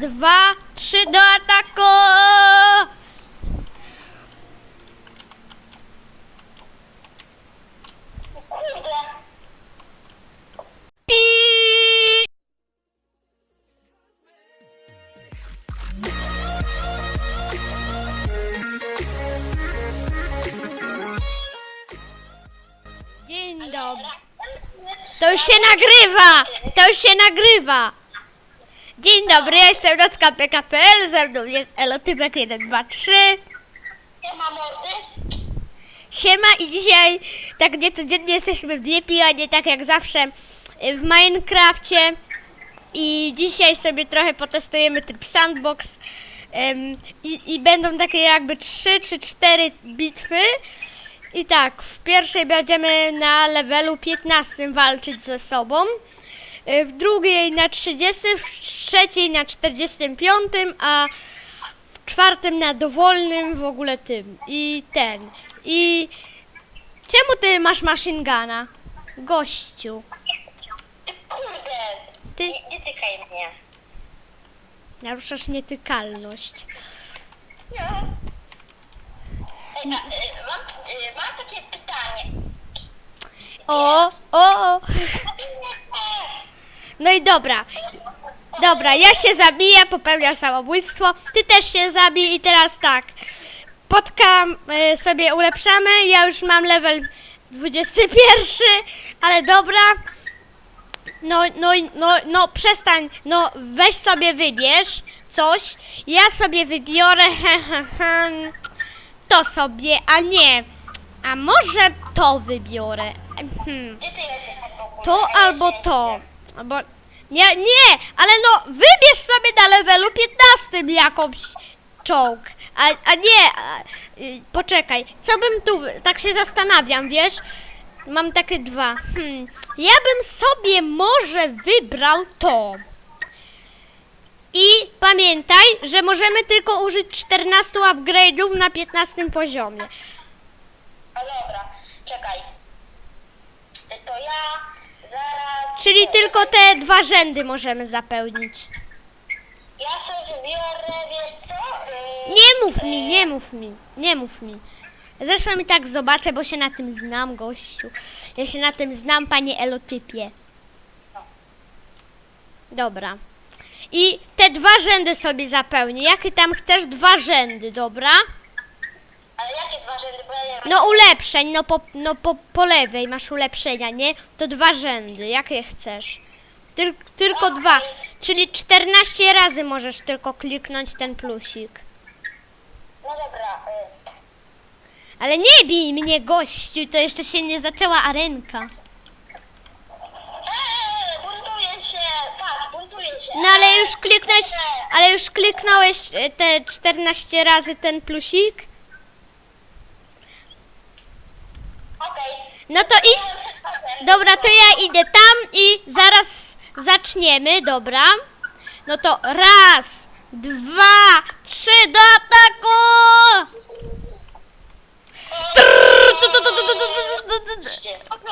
dwa, trzy do ataku! Dzień dobry. To już się nagrywa! To już się nagrywa! Dzień dobry, ja jestem Nocka PKPL, ze mną jest Elotypek 123. Nie ma mordy? Siema i dzisiaj tak niecodziennie jesteśmy w Diepi, a nie tak jak zawsze y, w Minecrafcie. I dzisiaj sobie trochę potestujemy tryb sandbox. Ym, i, I będą takie jakby 3 czy 4 bitwy. I tak, w pierwszej będziemy na levelu 15 walczyć ze sobą. Y, W drugiej na 30, w trzeciej na 45, a w czwartym na dowolnym w ogóle tym. I ten. I czemu ty masz machine guna? Gościu. Ty kurde. Ty Nie, nie tykaj mnie. naruszasz nietykalność. Nie. Ej, a, y, mam, y, mam takie pytanie. O, o, o. No i dobra. Dobra, ja się zabiję, popełniam samobójstwo. Ty też się zabij i teraz tak. Podkam y, sobie ulepszamy. Ja już mam level 21, ale dobra. No, no, no, no, przestań. No, weź sobie wybierz coś. Ja sobie wybiorę to sobie, a nie. A może to wybiorę. Hmm. Tak? To albo to. Albo. Nie, nie, ale no wybierz sobie na levelu 15 jakąś czołg. A, a nie, a, y, poczekaj, co bym tu, tak się zastanawiam, wiesz? Mam takie dwa. Hmm. Ja bym sobie może wybrał to. I pamiętaj, że możemy tylko użyć 14 upgrade'ów na 15 poziomie. A dobra, czekaj. To ja zaraz... Czyli tylko te dwa rzędy możemy zapełnić. Ja sobie biorę, wiesz co? Y, Nie mów mi, nie mów mi, nie mów mi. Zresztą i tak zobaczę, bo się na tym znam, gościu. Ja się na tym znam, panie Elotypie. Dobra. I te dwa rzędy sobie zapełnię. Jakie tam chcesz? Dwa rzędy, dobra? Ale jakie dwa rzędy? Bo ja nie No ulepszeń, no po, no po, po lewej masz ulepszenia, nie? To dwa rzędy, jakie chcesz? Tyl, tylko dwa, czyli 14 razy możesz tylko kliknąć ten plusik. No dobra. Y, Ale nie bij mnie, gościu, to jeszcze się nie zaczęła arenka. Eee! Tak! No ale już kliknąłeś, ale już kliknąłeś e, te 14 razy ten plusik? Okej. No to idź, dobra, to ja idę tam i zaraz zaczniemy, dobra? No to raz, dwa, trzy, do ataku! Trrr, tu, tu, tu, tu, tu, tu, tu, tu, tu.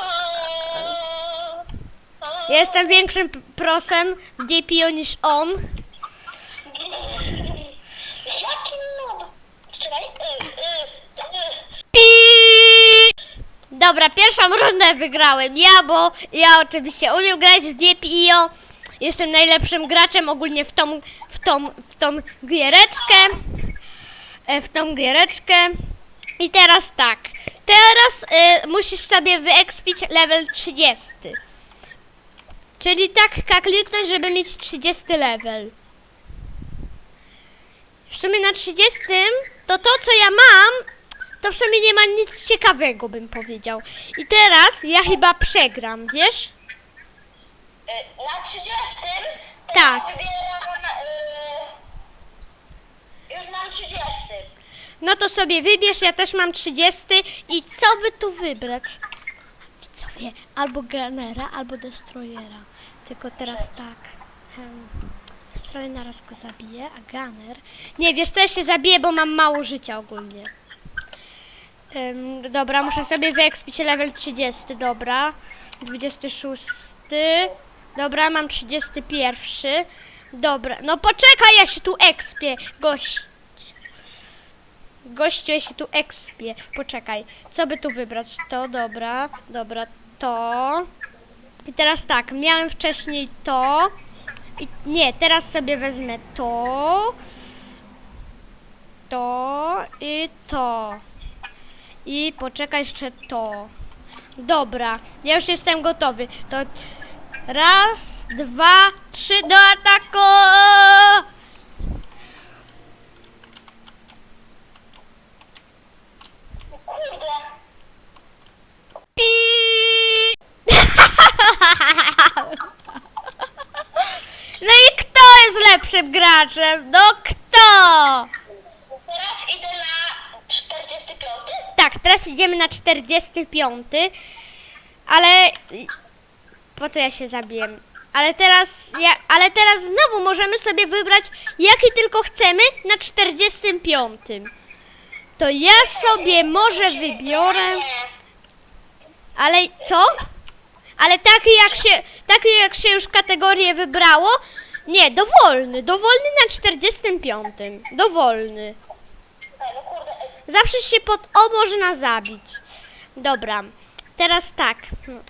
Ja Jestem większym p- prosem w DPO niż on. Jaki Dobra, pierwszą rundę wygrałem ja, bo ja oczywiście umiem grać w DPO. Jestem najlepszym graczem ogólnie w tą, w tą, w tą giereczkę. E, W tą giereczkę. I teraz tak. Teraz e, musisz sobie wyekspić level 30. Czyli tak kliknąć, żeby mieć 30 level. W sumie na 30 to to, co ja mam, to w sumie nie ma nic ciekawego, bym powiedział. I teraz ja chyba przegram, wiesz? Y, Na 30 to Tak. ja wybieram. y, Już mam 30. No to sobie wybierz, ja też mam 30 i co by tu wybrać? Widzowie, albo Gunnera, albo Destroyera. Tylko teraz tak. Hmm. Destroyer naraz go zabije, a Gunner... Nie, wiesz co, ja się zabiję, bo mam mało życia ogólnie. Em, dobra, muszę sobie wyekspić level 30, dobra. 26. Dobra, mam 31. Dobra, no poczekaj, ja się tu ekspię, gość. Gościu, ja się tu ekspię. Poczekaj, co by tu wybrać? To, dobra, dobra, to. I teraz tak, miałem wcześniej to. I nie, teraz sobie wezmę to. To i to. I poczekaj jeszcze to. Dobra, ja już jestem gotowy. To raz, dwa, trzy do ataku! No i kto jest lepszym graczem? No kto? Teraz idziemy na 45. Ale po co ja się zabiłem? Ale teraz, ja, ale teraz znowu możemy sobie wybrać jaki tylko chcemy na 45. To ja sobie może wybiorę. Ale co? Ale taki jak się, taki jak się już kategorię wybrało? Nie, dowolny, dowolny na 45. Dowolny. Ej, no kurde. Zawsze się pod O można zabić. Dobra, teraz tak.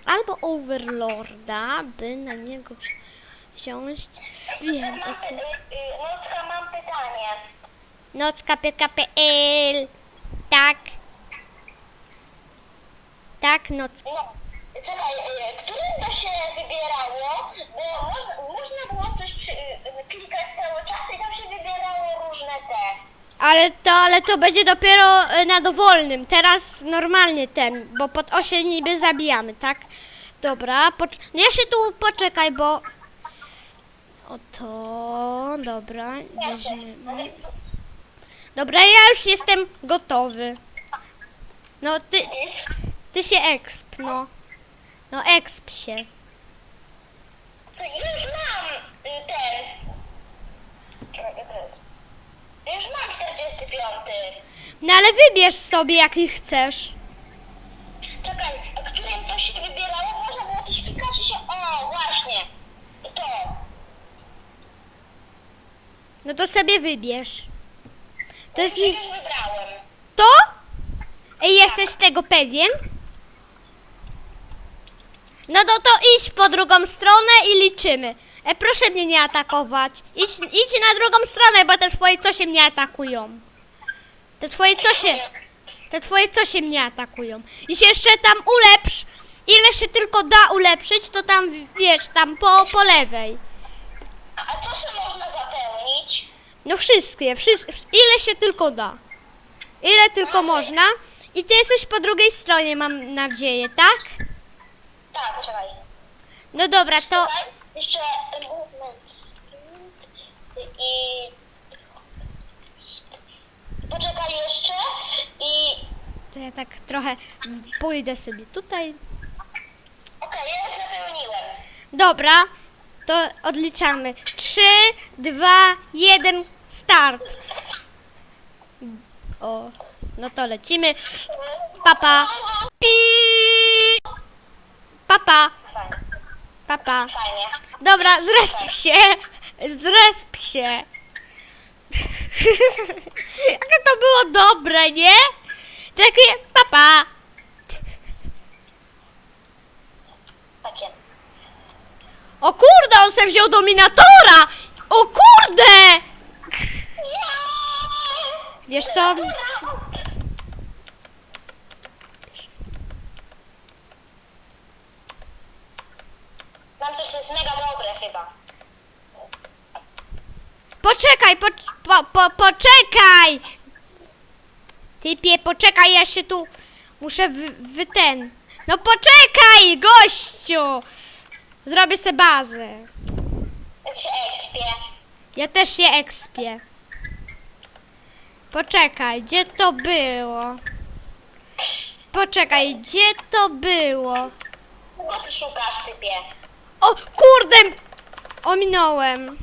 Albo Overlorda, by na niego wzi- wziąć. Wiem, Mam, okej. y, Nocka, mam pytanie. Nocka PKPL. Tak. Tak, noc. No, czekaj, y, którym to się wybierało? Bo można, można było coś przy, y, klikać cały czas i tam się wybierało różne te. Ale to, ale to będzie dopiero e, na dowolnym. Teraz normalnie ten, bo pod O się niby zabijamy, tak? Dobra, pocz- no ja się tu poczekaj, bo... Oto, dobra, weźmiemy. Dobra, ja już jestem gotowy. No ty, ty się exp, no. No exp się. to już mam y, ten. Czekaj, to jest? Już mam 45. No ale wybierz sobie jaki chcesz. Czekaj, a którym to się wybierało? Można było coś klikać i się... O, właśnie. To. No to sobie wybierz. To jest... Już wybrałem. To? Ej, jesteś tego pewien? No to to idź po drugą stronę i liczymy. E, proszę mnie nie atakować. Idź, idź na drugą stronę, bo te twoje cosie mnie atakują. Te twoje cosie, te twoje cosie mnie atakują. I się jeszcze tam ulepsz. Ile się tylko da ulepszyć, to tam, wiesz, tam po, po lewej. A co się można zapełnić? No wszystkie, wszystkie, ile się tylko da. Ile tylko można. I ty jesteś po drugiej stronie, mam nadzieję, tak? Tak, czekaj. No dobra, to... Czekaj, jeszcze movement speed i... Poczekaj jeszcze i... To ja tak trochę pójdę sobie tutaj. Okej, ja zapełniłem. Dobra, to odliczamy. 3, 2, 1, start. O, no to lecimy. Papa. Pi. Papa. Fajnie, Papa. fajnie. Dobra, zresp się. Zresp się. Jakie to było dobre, nie? Takie papa. Takie. O kurde, on se wziął dominatora! O kurde! Wiesz co? Mam coś, co jest mega chyba. Poczekaj, po, po, po, poczekaj! Typie, poczekaj, ja się tu muszę wy, wy ten. No poczekaj, gościu! Zrobię se bazę. Ja się ekspię. Ja też się ekspię. Poczekaj, gdzie to było? Poczekaj, gdzie to było? Kogo ty szukasz, typie? O, kurde! Ominąłem.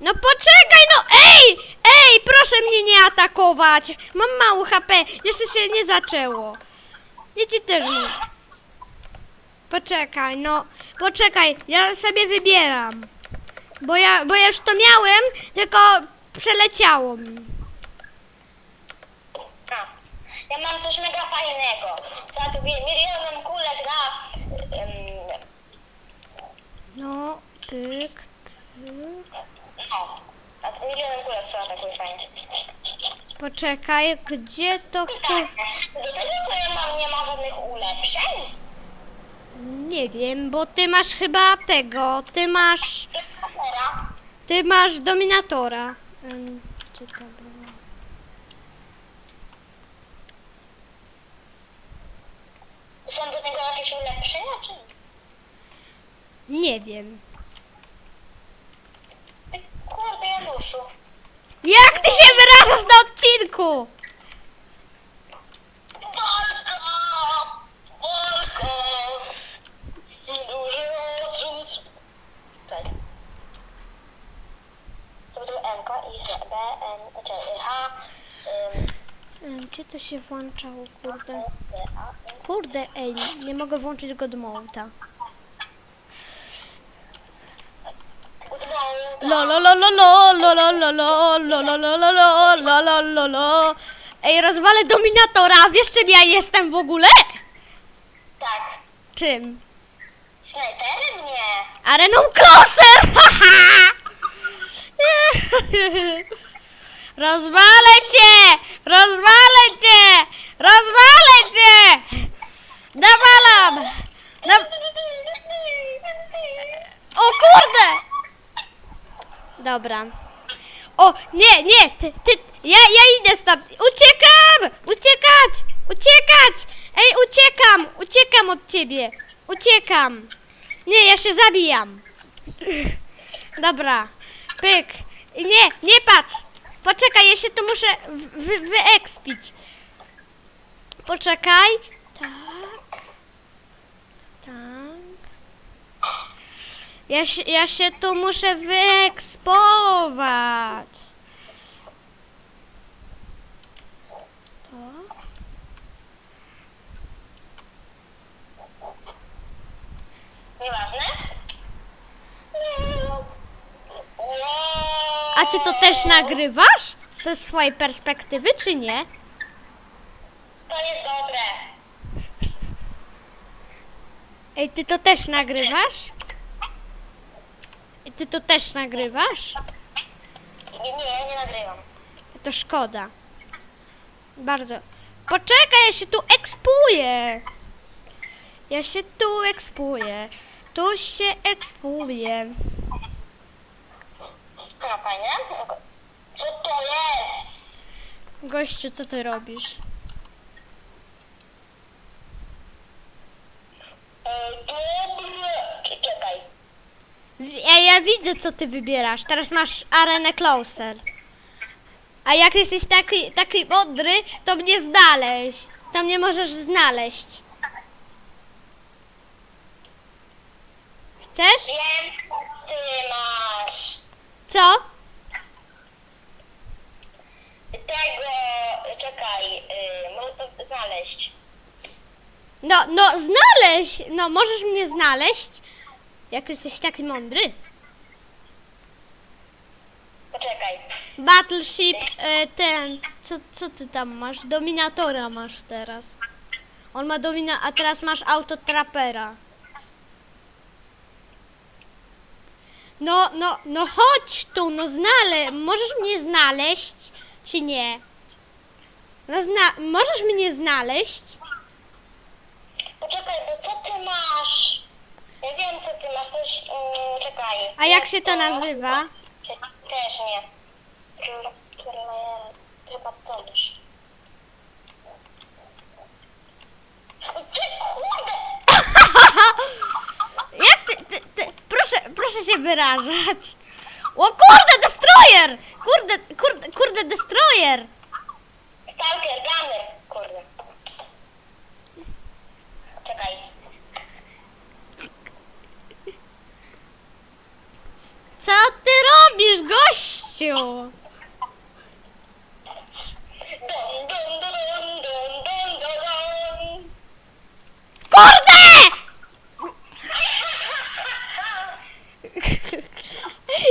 No poczekaj, no ej! Ej, proszę mnie nie atakować. Mam mało HP, jeszcze się nie zaczęło. Ja ci też nie. Poczekaj, no. Poczekaj, ja sobie wybieram. Bo ja, bo ja już to miałem, tylko przeleciało mi. A, ja mam coś mega fajnego. Załaduję milionem kulek na... Um, No, pyk, pyk. no, na milionem kulek co atakuję fajnie. Poczekaj, gdzie to ku... Tak, do tego co ja mam nie ma żadnych ulepszeń. Nie wiem, bo ty masz chyba tego, ty masz, Teraz ty masz dominatora. Ym, Gdzie to było? są do tego jakieś ulepszenia, czy nie? Nie wiem. Ty Januszu. Jak ty się wyrażasz na odcinku? Walka! Walka! Duży odrzut. Czekaj. To był M, I, H, B, N, czekaj, H, ym, Ym, Gdzie to się włączało, kurde? S, D, A, N. Kurde, ej, nie mogę włączyć go do. Lo Ej, rozwalę dominatora, wiesz czym ja jestem w ogóle? Tak. Czym? Snajperem? Nie. Areną Closer! haha! Rozwalę cię! Rozwalę cię! Rozwalę cię! Nawalam! Na... O kurde! Dobra. O, nie, nie, ty, ty, ja, ja idę stąd. Uciekam! Uciekać! Uciekać! Ej, uciekam! Uciekam od ciebie. Uciekam. Nie, ja się zabijam. Dobra. Pyk. Nie, nie patrz. Poczekaj, ja się tu muszę wy, wyekspić. Poczekaj. Tak. Tak. Ja się, ja się tu muszę wyekspować. To. Nieważne. A ty to też nagrywasz? Ze swojej perspektywy, czy nie? To jest dobre. Ej, ty to też nagrywasz? I ty to też nagrywasz? Nie, nie, ja nie nagrywam. To szkoda. Bardzo. Poczekaj, ja się tu ekspuję. Ja się tu ekspuję. Tu się ekspuję. No fajnie. Co to jest? Gościu, co ty robisz? E, dobre. Cze- Czekaj. Ja, ja widzę, co ty wybierasz. Teraz masz arenę closer. A jak jesteś taki, taki mądry, to mnie znaleźć. To mnie możesz znaleźć. Chcesz? Wiem, co ty masz. Co? Tego, czekaj, y, mogę to znaleźć. No, no, znaleźć! No, możesz mnie znaleźć, jak jesteś taki mądry. Poczekaj. Battleship, e, ten, co, co ty tam masz? Dominatora masz teraz. On ma domina, a teraz masz autotrapera. No, no, no chodź tu, no znale, możesz mnie znaleźć, czy nie? No zna, możesz mnie znaleźć? Poczekaj, bo co ty masz? Ja wiem, co ty masz, coś, mm, czekaj. A jak się to nazywa? Też nie. Chyba to też. Ty kurde! Jak ty, ty, ty, proszę, proszę się wyrażać. O kurde, destroyer! Kurde, kurde, kurde, destroyer! Stalker, gunner! Kurde. Czekaj. Co ty robisz, gościu? Kurde!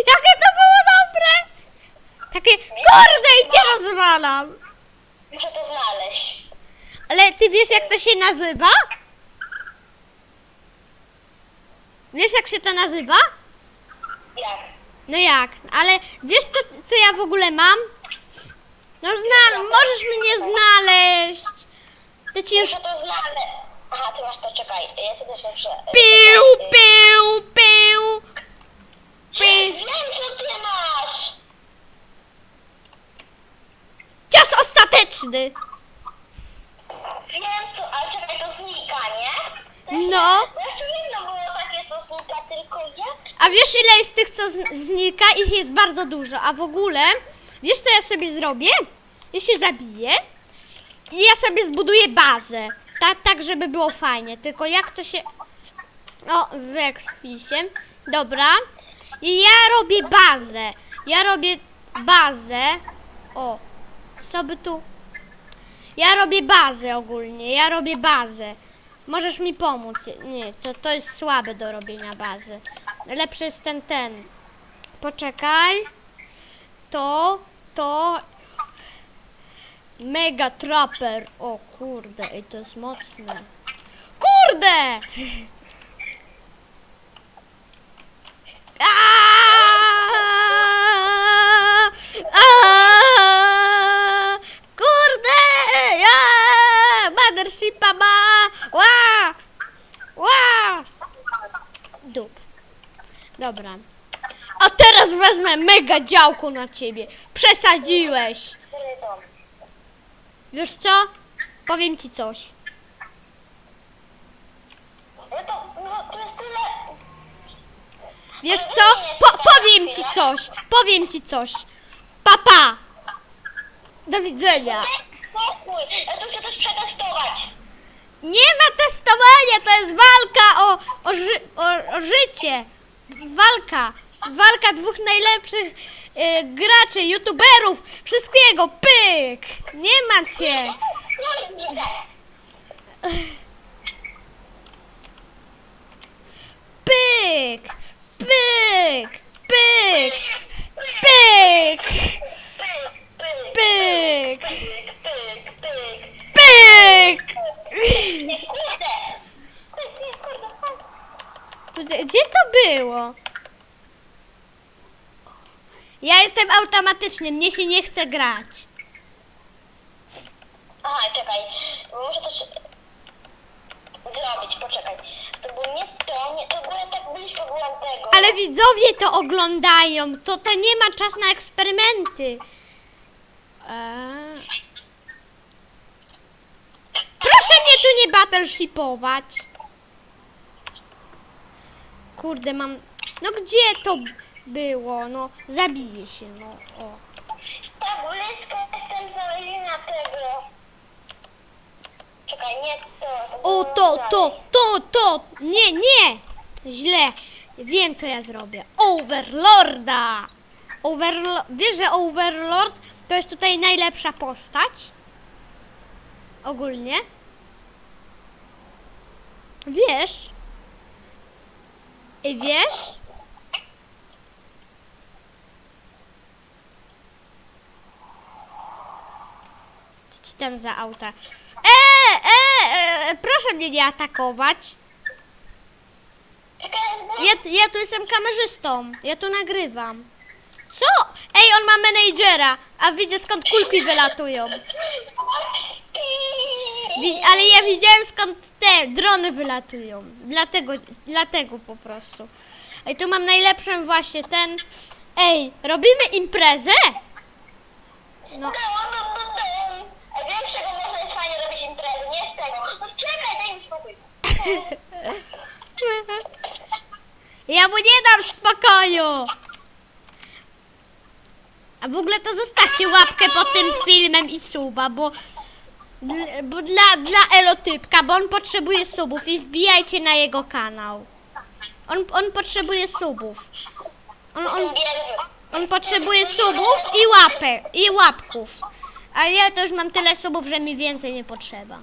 Jakie to było dobre! Takie, kurde, i cię rozwalam! Muszę to znaleźć. Ale ty wiesz, jak to się nazywa? Wiesz, jak się to nazywa? No jak? Ale wiesz co, co ja w ogóle mam? No zna, możesz mnie znaleźć. To ci już Muszę to znaleźć. Aha, ty masz to, czekaj. Ja sobie też muszę... pił, pił, pił. Wiem, co ty masz! Cios ostateczny. Wiem, co... Ale czekaj, to znika, nie? To jeszcze, No. Jeszcze jedno było co znika, tylko? A wiesz ile jest tych, co znika? Ich jest bardzo dużo. A w ogóle, wiesz co ja sobie zrobię? Ja się zabiję i ja sobie zbuduję bazę. Tak, tak, żeby było fajnie. Tylko jak to się... O, wy jak widzicie. Dobra. I ja robię bazę. Ja robię bazę. O, co by tu... Ja robię bazę ogólnie. Ja robię bazę. Możesz mi pomóc. Nie, to, to jest słabe do robienia bazy. Lepszy jest ten, ten. Poczekaj. To, to. Mega Trapper. O kurde, i to jest mocne. Kurde! Aaaa! Aaaa! Kurde! Ja! Mothershipa ma! Ła! Ła! Dup. Dobra. A mega działko na ciebie. Przesadziłeś. Który dom? Wiesz co? Powiem ci coś. No to, no, to jest tyle... Wiesz co? Po, powiem ci coś. Powiem ci coś. Papa. Do widzenia. Daj spokój, ja tu chcę coś przetestować. Nie ma testowania, to jest walka o, o, ży, o, o życie. Walka. Walka dwóch najlepszych y, graczy, youtuberów, wszystkiego. Pyk. Nie macie. No i widzę. Pyk. Pyk. Pyk. Pyk. Pyk, pyk, Pyk. pyk, pyk, pyk. Pyk. Nie, kurde. Kurde, kurde, kurde. Kurde, Gdzie to było? Ja jestem automatyczny, mnie się nie chce grać. Aha, czekaj. Muszę też zrobić, poczekaj. To było nie to, nie, to było tak blisko byłam tego. Ale widzowie to oglądają, to to nie ma czas na eksperymenty. Eee. Proszę mnie tu nie battleshipować. Kurde, mam... No gdzie to było? No, zabiję się, no. O. Tak blisko jestem znalezienia tego. Czekaj, nie to. to O, to, to, to, to. Nie, nie. Źle. Wiem, co ja zrobię. Overlorda. Overlo Wiesz, że Overlord to jest tutaj najlepsza postać? Ogólnie. Wiesz? I wiesz? Tam za auta? E, e, e, proszę mnie nie atakować. Ja, ja tu jestem kamerzystą. Ja tu nagrywam. Co? Ej, on ma menadżera, a widzę skąd kulki wylatują. Ale ja widziałem skąd te drony wylatują. Dlatego, dlatego po prostu. Ej, tu mam najlepszą właśnie ten. Ej, robimy imprezę? No. Z czego można jest fajnie robić imprezy, nie z tego. No czekaj, daj mi spokój. Ja mu nie dam spokoju. A w ogóle to zostawcie łapkę pod tym filmem i suba, bo, dl- bo dla, dla Elotypka, bo on potrzebuje subów i wbijajcie na jego kanał. On, on potrzebuje subów. On, on, Jestem biedny. on potrzebuje subów i łapek, i łapków. A ja to już mam tyle subów, że mi więcej nie potrzeba.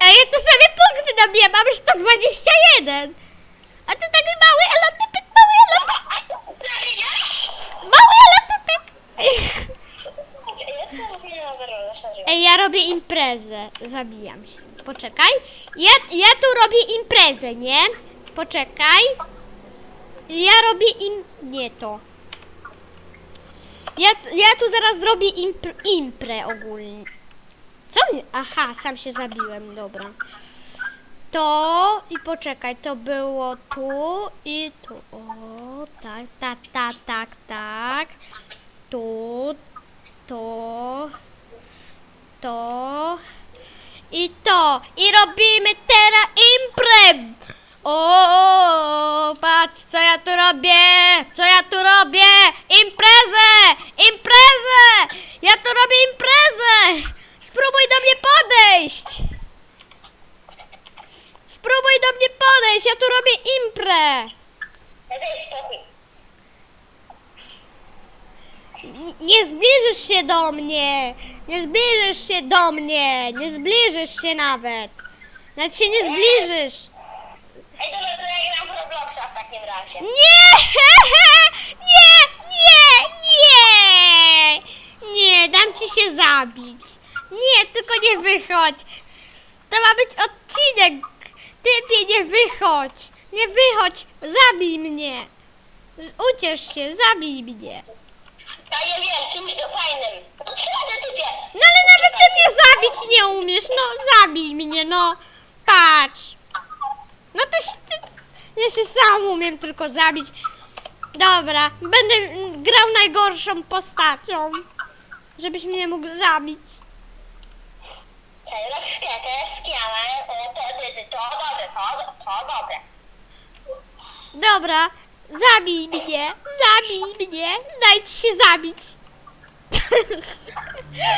Ej, ja to sobie punkty nabiję, mam 121. A to taki mały elotny pyk, mały elotny Mały elotny pyk. Ej, ja robię imprezę. Zabijam się. Poczekaj. Ja, ja tu robię imprezę, nie? Poczekaj. Ja robię im... Nie to. Ja, ja tu zaraz zrobię impr, imprę ogólnie. Co. Aha, sam się zabiłem, dobra. To i poczekaj, to było tu i tu. O, tak, tak, tak, tak, tak. Tu, to, to i to. I robimy teraz imprę. O, patrz co ja tu robię, co ja tu robię. Imprezę, imprezę. Ja tu robię imprezę. Spróbuj do mnie podejść. Spróbuj do mnie podejść, ja tu robię imprę. Nie zbliżysz się do mnie! Nie zbliżysz się do mnie! Nie zbliżysz się nawet! Nawet się nie zbliżysz! Ej, dobra, to ja gram w Robloxa w takim razie. Nie! Nie! Nie! Nie! Nie, dam ci się zabić! Nie, tylko nie wychodź! To ma być odcinek! Typie, nie wychodź! Nie wychodź! Zabij mnie! Uciesz się, zabij mnie! Ja nie wiem, czymś to fajnym. Typie. No ale nawet ty mnie zabić nie umiesz, no zabij mnie, no. Patrz. No to się, ja się sam umiem tylko zabić. Dobra, będę grał najgorszą postacią, żebyś mnie mógł zabić. O, to, to dobre, to, to dobre. Dobra, zabij mnie, zabij mnie, daj ci się zabić.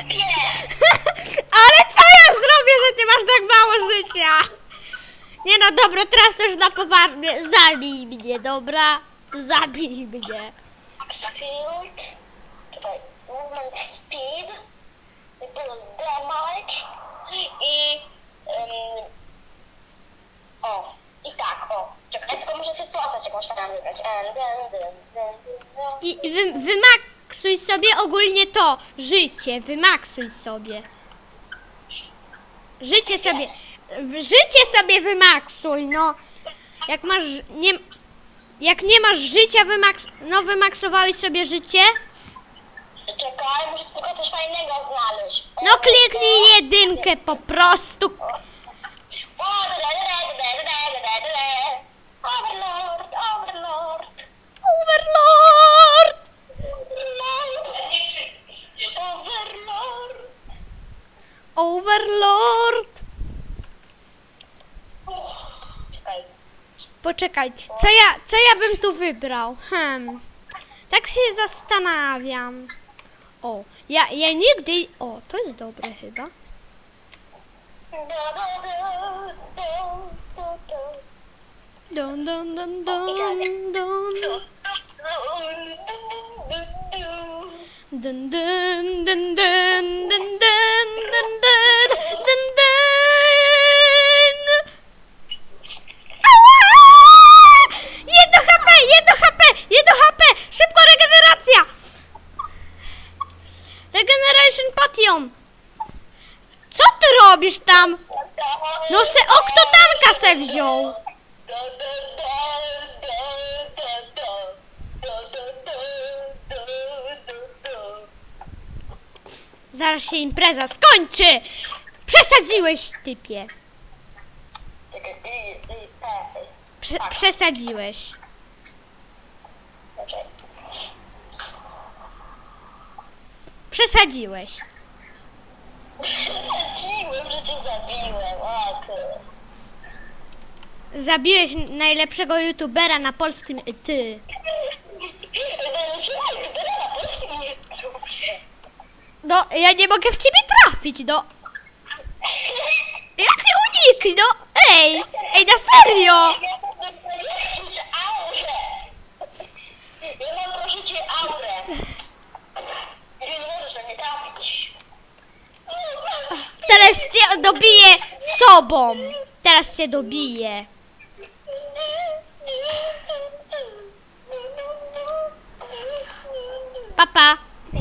Nie, Ale co ja zrobię, że ty masz tak mało życia? Nie no, dobra, teraz to już na poważnie. Zabij mnie, dobra? Zabij mnie. Shield, czekaj, movement speed, plus damage i, um, o, i tak, o, czekaj, tylko muszę sobie postać jakąś tam wybrać. And then, then, then, then, I i wy, wymaksuj sobie ogólnie to życie, wymaksuj sobie. Życie sobie, Życie sobie wymaksuj, no. Jak masz... Nie, jak nie masz życia, wymaks, no wymaksowałeś sobie życie. Czekaj, muszę tylko coś fajnego znaleźć. No kliknij jedynkę po prostu. Overlord, overlord. Overlord! Poczekaj, co ja, co ja bym tu wybrał? Hmm. Tak się zastanawiam. O, ja, ja nigdy... O, to jest dobre chyba. Dun, dun, dun, dun, dun. Dun, dun, dun, dun, dun, dun, dun, dun. Robisz tam? No se oktotanka se wziął. Zaraz się impreza skończy! Przesadziłeś, typie. Prze przesadziłeś. Przesadziłeś. Zabiłeś najlepszego youtubera na polskim y, ty. No, ja nie mogę w ciebie trafić, no. Jak mnie uniknij, no. Ej, ej, na serio. Teraz cię dobiję sobą. Teraz cię dobiję. Papa. Ja.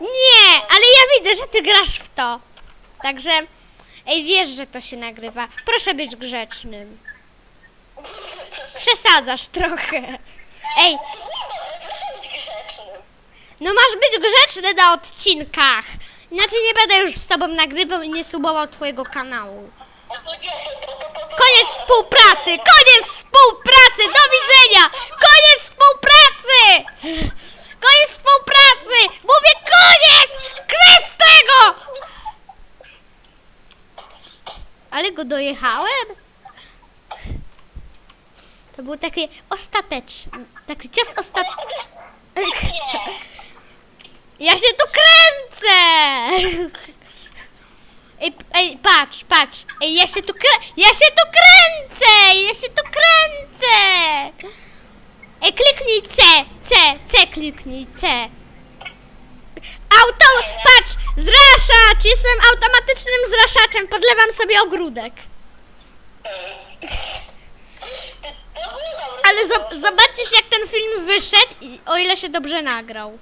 Nie, ale widzę, że ty grasz w to. Także, ej, wiesz, że to się nagrywa. Proszę być grzecznym. Przesadzasz trochę. Ej, no masz być grzeczny na odcinkach. Inaczej nie będę już z tobą nagrywał i nie subował twojego kanału. Koniec współpracy! Koniec współpracy! Do widzenia! Koniec współpracy! Koniec współpracy! Mówię koniec! Kres tego! Ale go dojechałem? To był taki ostateczny, taki cios ostateczny. Ja się tu kręcę! Ej, ej, patrz, patrz. Ej, ja się tu krę... Ja się tu kręcę! Ja się tu kręcę! Ej, kliknij C, C, C kliknij, C. Auto... Patrz! Zraszacz! Jestem automatycznym zraszaczem. Podlewam sobie ogródek. Ale zo- zobaczysz, jak ten film wyszedł, i- o ile się dobrze nagrał.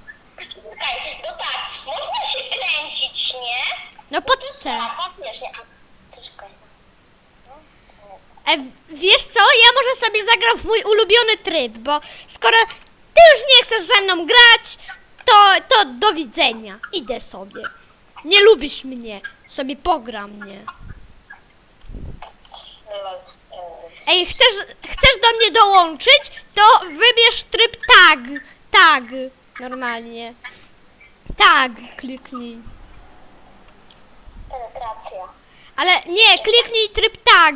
Okej, no tak, można się kręcić, nie? No pod C. A, faktycznie. A, Czekaj. E, wiesz co, ja może sobie zagram w mój ulubiony tryb, bo skoro ty już nie chcesz ze mną grać, to, to do widzenia. Idę sobie. Nie lubisz mnie, sobie pogram mnie. Lol. Ej, chcesz, chcesz do mnie dołączyć, to wybierz tryb tag. Tag, normalnie. Tag, kliknij. Penetracja. Ale nie, kliknij tryb tag.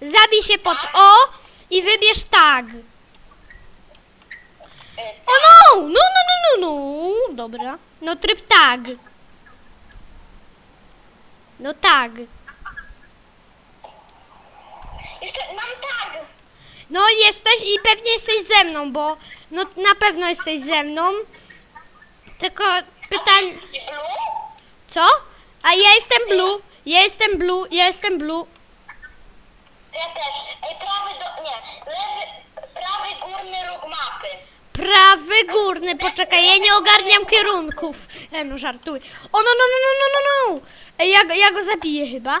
Zabij się pod O i wybierz tag. O no! No, no, no, no, no. Dobra. No tryb tag. No tag. Jeszcze mam tag. No jesteś i pewnie jesteś ze mną, bo no na pewno jesteś ze mną. Tylko pytanie, co? A ja jestem blue. Ja jestem blue, ja jestem blue. Ja też. Ej, prawy do... Nie. Lewy... Prawy górny róg mapy. Prawy górny, poczekaj, ja nie ogarniam kierunków. E, no żartuję. O no, no, no, no, no, no, no. Ej, ja, go- ja go zabiję chyba.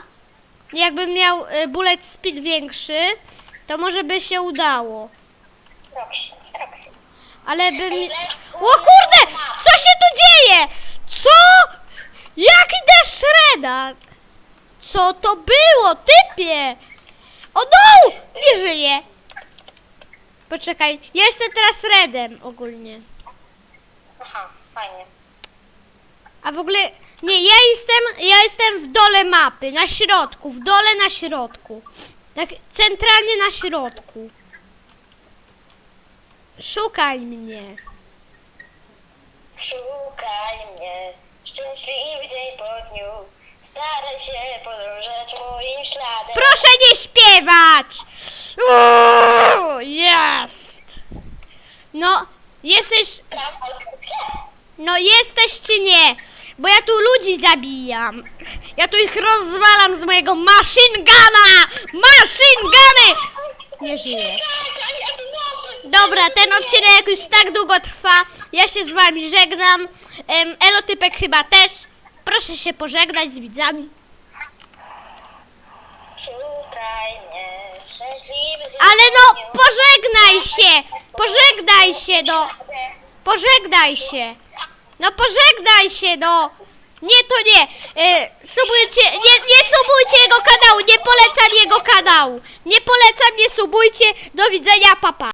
Jakbym miał y, bullet speed większy, to może by się udało. Roxy. Roxy. Ale bym... Ej, le- O kurde! Co się tu dzieje? Co? Jaki deszcz Reda? Co to było, typie? O no! Nie żyje. Poczekaj, ja jestem teraz Redem ogólnie. Aha, fajnie. A w ogóle... Nie, ja jestem, ja jestem w dole mapy, na środku, w dole na środku. Tak centralnie na środku. Szukaj mnie. Szukaj mnie. Szczęśliwy dzień po dniu. Staraj się podążać moim śladem. Proszę nie śpiewać! Uuu, Jest! No, jesteś, no jesteś czy nie? Bo ja tu ludzi zabijam. Ja tu ich rozwalam z mojego machine guna! Machine guny! Nie żyję. Czekaj, ja tu mam- Dobra, ten odcinek już tak długo trwa. Ja się z wami żegnam. Em, Elotypek chyba też. Proszę się pożegnać z widzami. Szukaj mnie. Szczęśliwy dzień Ale no, dniu. pożegnaj się! Pożegnaj się, no! Pożegnaj się! No pożegnaj się, no! Nie, to nie! E, subujcie, nie, nie subujcie jego kanału, nie polecam jego kanału! Nie polecam, nie subujcie, do widzenia, papa!